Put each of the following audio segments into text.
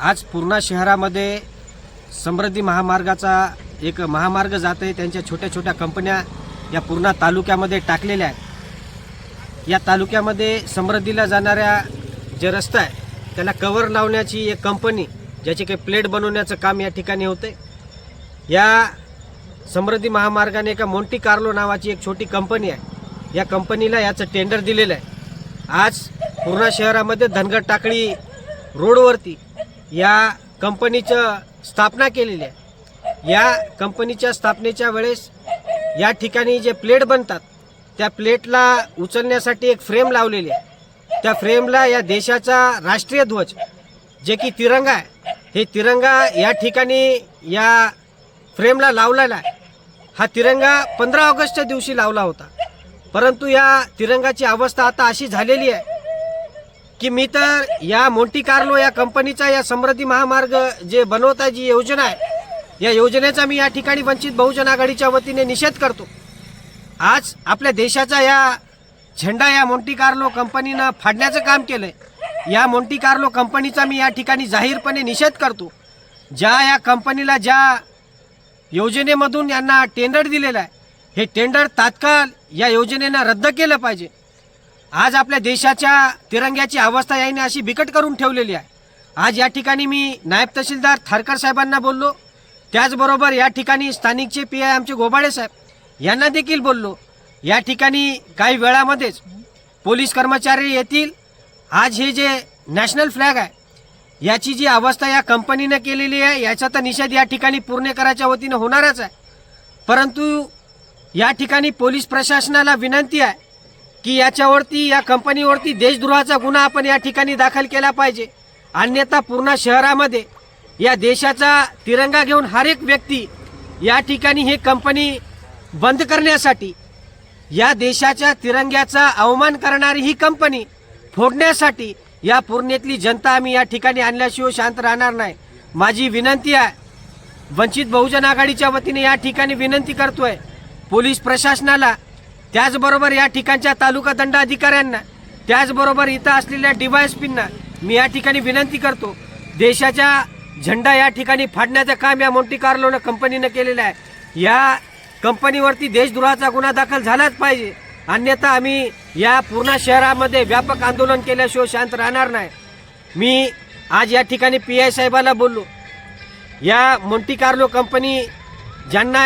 आज पूर्णा शहरामध्ये समृद्धी महामार्गाचा एक महामार्ग जात आहे. त्यांच्या छोट्या छोट्या कंपन्या या पूर्णा तालुक्यामध्ये टाकलेल्या आहेत. या तालुक्यामध्ये समृद्धीला जाणाऱ्या जे रस्ता आहे त्याला कवर लावण्याची एक कंपनी ज्याचे काही प्लेट बनवण्याचं काम या ठिकाणी होते या समृद्धी महामार्गाने एका मोंटी कार्लो नावाची एक छोटी कंपनी आहे. या कंपनीला याचं टेंडर दिलेलं आहे. आज पूर्णा शहरामध्ये धनगड टाकळी रोडवरती या कंपनीचं स्थापना केलेली आहे. या कंपनीच्या स्थापनेच्या वेळेस या ठिकाणी जे प्लेट बनतात त्या प्लेटला उचलण्यासाठी एक फ्रेम लावलेली आहे. त्या फ्रेमला या देशाचा राष्ट्रीय ध्वज जे की तिरंगा आहे हे तिरंगा या ठिकाणी या फ्रेमला लावलेला आहे. हा तिरंगा पंधरा ऑगस्टच्या दिवशी लावला होता. परंतु या तिरंगाची अवस्था आता अशी झालेली आहे की मी तर या मोंटी कार्लो या कंपनीचा या समृद्धी महामार्ग जे बनवता जी योजना आहे या योजनेचा मी या ठिकाणी वंचित बहुजन आघाडीच्या वतीने निषेध करतो. आज आपल्या देशाचा या झेंडा या मोंटी कार्लो कंपनीनं फाडण्याचं काम केलंय. या मोंटी कार्लो कंपनीचा मी या ठिकाणी जाहीरपणे निषेध करतो. ज्या या कंपनीला ज्या योजनेमधून यांना टेंडर दिलेलं आहे हे टेंडर तात्काळ या योजनेनं रद्द केलं पाहिजे. आज आपल्या देशाच्या तिरंग्याची अवस्था याने अशी बिकट करून ठेवलेली आहे. आज या ठिकाणी मी नायब तहसीलदार थारकर साहेबांना बोललो. त्याचबरोबर या ठिकाणी स्थानिकचे पी आय आमचे गोबाळे साहेब यांना देखील बोललो. या ठिकाणी काही वेळामध्येच पोलीस कर्मचारी येतील. आज हे जे नॅशनल फ्लॅग आहे याची जी अवस्था या कंपनीनं केलेली आहे याचा तर निषेध या ठिकाणी पूर्ण करायच्या वतीनं होणारच आहे. परंतु या ठिकाणी पोलीस प्रशासनाला विनंती आहे की याच्यावरती या कंपनीवरती देशद्रोहाचा गुन्हा आपण या ठिकाणी दाखल केला पाहिजे. अन्यथा पूर्ण शहरामध्ये या देशाचा तिरंगा घेऊन हर एक व्यक्ती या ठिकाणी ही कंपनी बंद करण्यासाठी या देशाच्या तिरंग्याचा अवमान करणारी ही कंपनी फोडण्यासाठी या पूर्णेतली जनता आम्ही या ठिकाणी आणल्याशिवाय शांत राहणार नाही. माझी विनंती आहे वंचित बहुजन आघाडीच्या वतीने या ठिकाणी विनंती करतोय पोलीस प्रशासनाला त्याचबरोबर या ठिकाणच्या तालुका दंडाधिकाऱ्यांना त्याचबरोबर इथं असलेल्या डीवायएसपींना मी या ठिकाणी विनंती करतो देशाच्या झेंडा या ठिकाणी फाडण्याचं काम या मोंटी कार्लोनं कंपनीनं केलेलं आहे. या कंपनीवरती देशद्रोहाचा गुन्हा दाखल झालाच पाहिजे. अन्यथा आम्ही या पूर्ण शहरामध्ये व्यापक आंदोलन केल्याशिवाय शांत राहणार नाही. मी आज या ठिकाणी पी आय साहेबाला बोललो. या मोंटी कार्लो कंपनी ज्यांना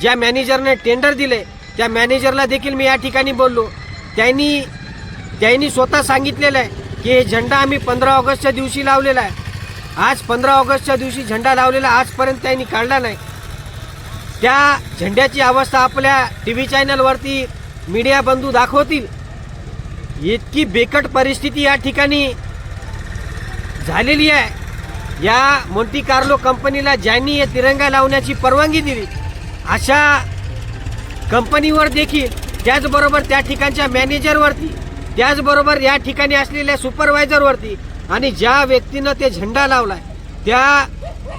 ज्या मॅनेजरने टेंडर दिले त्या मॅनेजरला देखील मी या ठिकाणी बोललो. त्यांनी त्यांनी स्वतः सांगितलेलं आहे की हे झेंडा आम्ही पंधरा ऑगस्टच्या दिवशी लावलेला आहे. आज पंधरा ऑगस्टच्या दिवशी झेंडा लावलेला आजपर्यंत त्यांनी काढला नाही. त्या झेंड्याची अवस्था आपल्या टी व्ही चॅनलवरती मीडिया बंधू दाखवतील. इतकी बेकट परिस्थिती या ठिकाणी झालेली आहे. या मोंटी कार्लो कंपनीला ज्यांनी हे तिरंगा लावण्याची परवानगी दिली अशा कंपनीवर देखील त्याचबरोबर त्या ठिकाणच्या मॅनेजरवरती त्याचबरोबर या ठिकाणी असलेल्या सुपरवायझरवरती आणि ज्या व्यक्तीनं ते झेंडा लावलाय त्या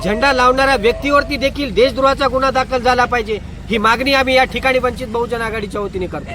झेंडा लावणाऱ्या व्यक्तीवरती देखील देशद्रोहाचा गुन्हा दाखल झाला पाहिजे ही मागणी आम्ही या ठिकाणी वंचित बहुजन आघाडीच्या वतीने करतो.